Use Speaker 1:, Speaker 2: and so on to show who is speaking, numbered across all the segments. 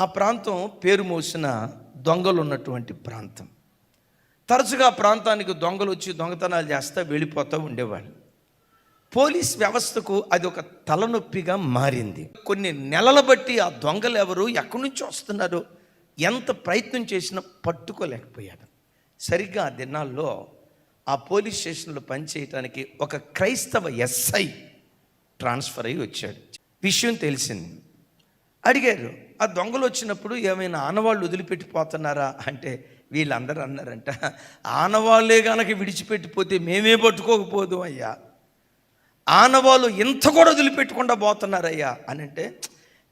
Speaker 1: ఆ ప్రాంతం పేరు మోసిన దొంగలు ఉన్నటువంటి ప్రాంతం. తరచుగా ఆ ప్రాంతానికి దొంగలు వచ్చి దొంగతనాలు చేస్తా వెళ్ళిపోతూ ఉండేవాళ్ళు. పోలీస్ వ్యవస్థకు అది ఒక తలనొప్పిగా మారింది. కొన్ని నెలల బట్టి ఆ దొంగలు ఎవరు ఎక్కడి నుంచి వస్తున్నారు ఎంత ప్రయత్నం చేసినా పట్టుకోలేకపోయాడు సరిగ్గా ఆ దినాల్లో ఆ పోలీస్ స్టేషన్లో పనిచేయటానికి ఒక క్రైస్తవ ఎస్ఐ ట్రాన్స్ఫర్ అయ్యి వచ్చాడు. విషయం తెలిసింది. అడిగారు ఆ దొంగలు వచ్చినప్పుడు ఏమైనా ఆనవాళ్ళు వదిలిపెట్టిపోతున్నారా? అంటే వీళ్ళందరూ అన్నారంట ఆనవాళ్ళే కనుక విడిచిపెట్టిపోతే మేమే పట్టుకోకపోదు అయ్యా. ఆనవాళ్ళు ఇంత కూడా వదిలిపెట్టకుండా పోతున్నారయ్యా. అని అంటే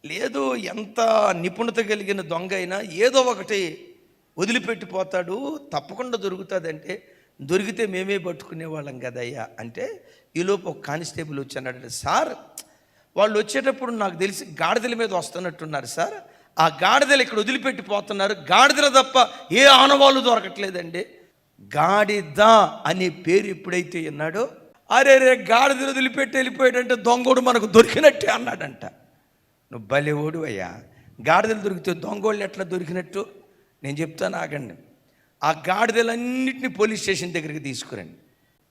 Speaker 1: లేదు ఎంత నిపుణత కలిగిన దొంగ అయినా ఏదో ఒకటి వదిలిపెట్టిపోతాడు తప్పకుండా దొరుకుతుందంటే దొరికితే మేమే పట్టుకునే వాళ్ళం కదయ్యా. అంటే ఈలోపు ఒక కానిస్టేబుల్ వచ్చి అన్నాడు సార్ వాళ్ళు వచ్చేటప్పుడు నాకు తెలిసి గాడిదల మీద వస్తున్నట్టున్నారు సార్. ఆ గాడిదలు ఇక్కడ వదిలిపెట్టిపోతున్నారు. గాడిదల తప్ప ఏ ఆనవాళ్ళు దొరకట్లేదండి. గాడిద అనే పేరు ఎప్పుడైతే విన్నాడో అరే రే గాడిదలు వదిలిపెట్టి వెళ్ళిపోయాడంటే దొంగోడు మనకు దొరికినట్టే అన్నాడంట. నువ్వు భలేవాడు అయ్యా. గాడిదలు దొరికితే దొంగోళ్ళు ఎట్లా దొరికినట్టు? నేను చెప్తాను ఆగండి. ఆ గాడిదలన్నింటినీ పోలీస్ స్టేషన్ దగ్గరికి తీసుకురండి.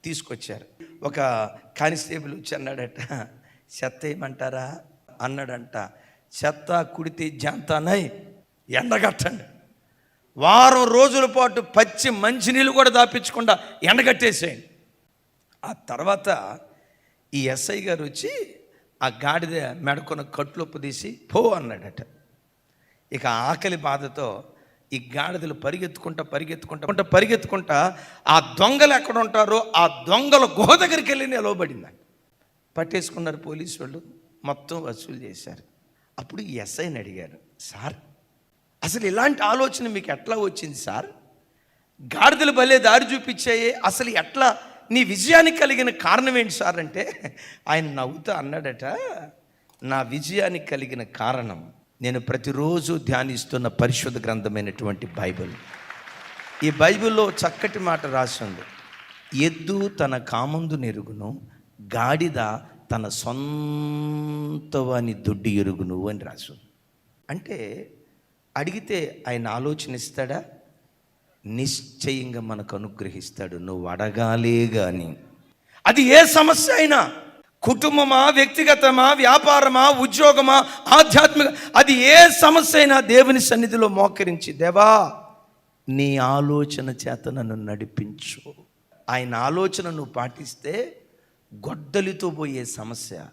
Speaker 1: తీసుకొచ్చారు. ఒక కానిస్టేబుల్ వచ్చి అన్నాడట చెత్త ఏమంటారా? అన్నాడంట. చెత్త కుడితే జంతనై ఎండగట్టండి. వారం రోజుల పాటు పచ్చి మంచినీళ్ళు కూడా దాపించకుండా ఎండగట్టేసేయండి. ఆ తర్వాత ఈ ఎస్ఐ గారు వచ్చి ఆ గాడిద మెడకున్న కట్లొప్పు తీసి పో అన్నాడట. ఇక ఆకలి బాధతో ఈ గాడిదలు పరిగెత్తుకుంటా పరిగెత్తుకుంటా పరిగెత్తుకుంటా ఆ దొంగలు ఎక్కడ ఉంటారో ఆ దొంగల గుహ దగ్గరికి వెళ్ళి నిలవబడిందంట. పట్టేసుకున్నారు పోలీసు వాళ్ళు. మొత్తం వసూలు చేశారు. అప్పుడు ఎస్ఐని అడిగారు సార్ అసలు ఇలాంటి ఆలోచన మీకు ఎట్లా వచ్చింది సార్? గాడిదలు భలే దారి చూపించాయే. అసలు ఎట్లా నీ విజయానికి కలిగిన కారణం ఏంటి సార్? అంటే ఆయన నవ్వుతూ అన్నాడట నా విజయానికి కలిగిన కారణం నేను ప్రతిరోజు ధ్యానిస్తున్న పరిశుద్ధ గ్రంథమైనటువంటి బైబిల్. ఈ బైబిల్లో చక్కటి మాట రాసింది ఎద్దు తన కామందు నెరుగును గాడిద తన సొంత వాని ఎరుగు నువ్వు అని రాసు అంటే అడిగితే ఆయన ఆలోచన ఇస్తాడా? నిశ్చయంగా మనకు అనుగ్రహిస్తాడు. నువ్వు అడగాలే కానీ అది ఏ సమస్య అయినా? కుటుంబమా వ్యక్తిగతమా వ్యాపారమా ఉద్యోగమా ఆధ్యాత్మిక అది ఏ సమస్య అయినా దేవుని సన్నిధిలో మోకరించి దేవా నీ ఆలోచన చేత నన్ను నడిపించు. ఆయన ఆలోచన నువ్వు పాటిస్తే గొడ్డలితో పోయే సమస్య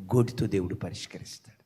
Speaker 1: గోటితో దేవుడు పరిష్కరిస్తాడు.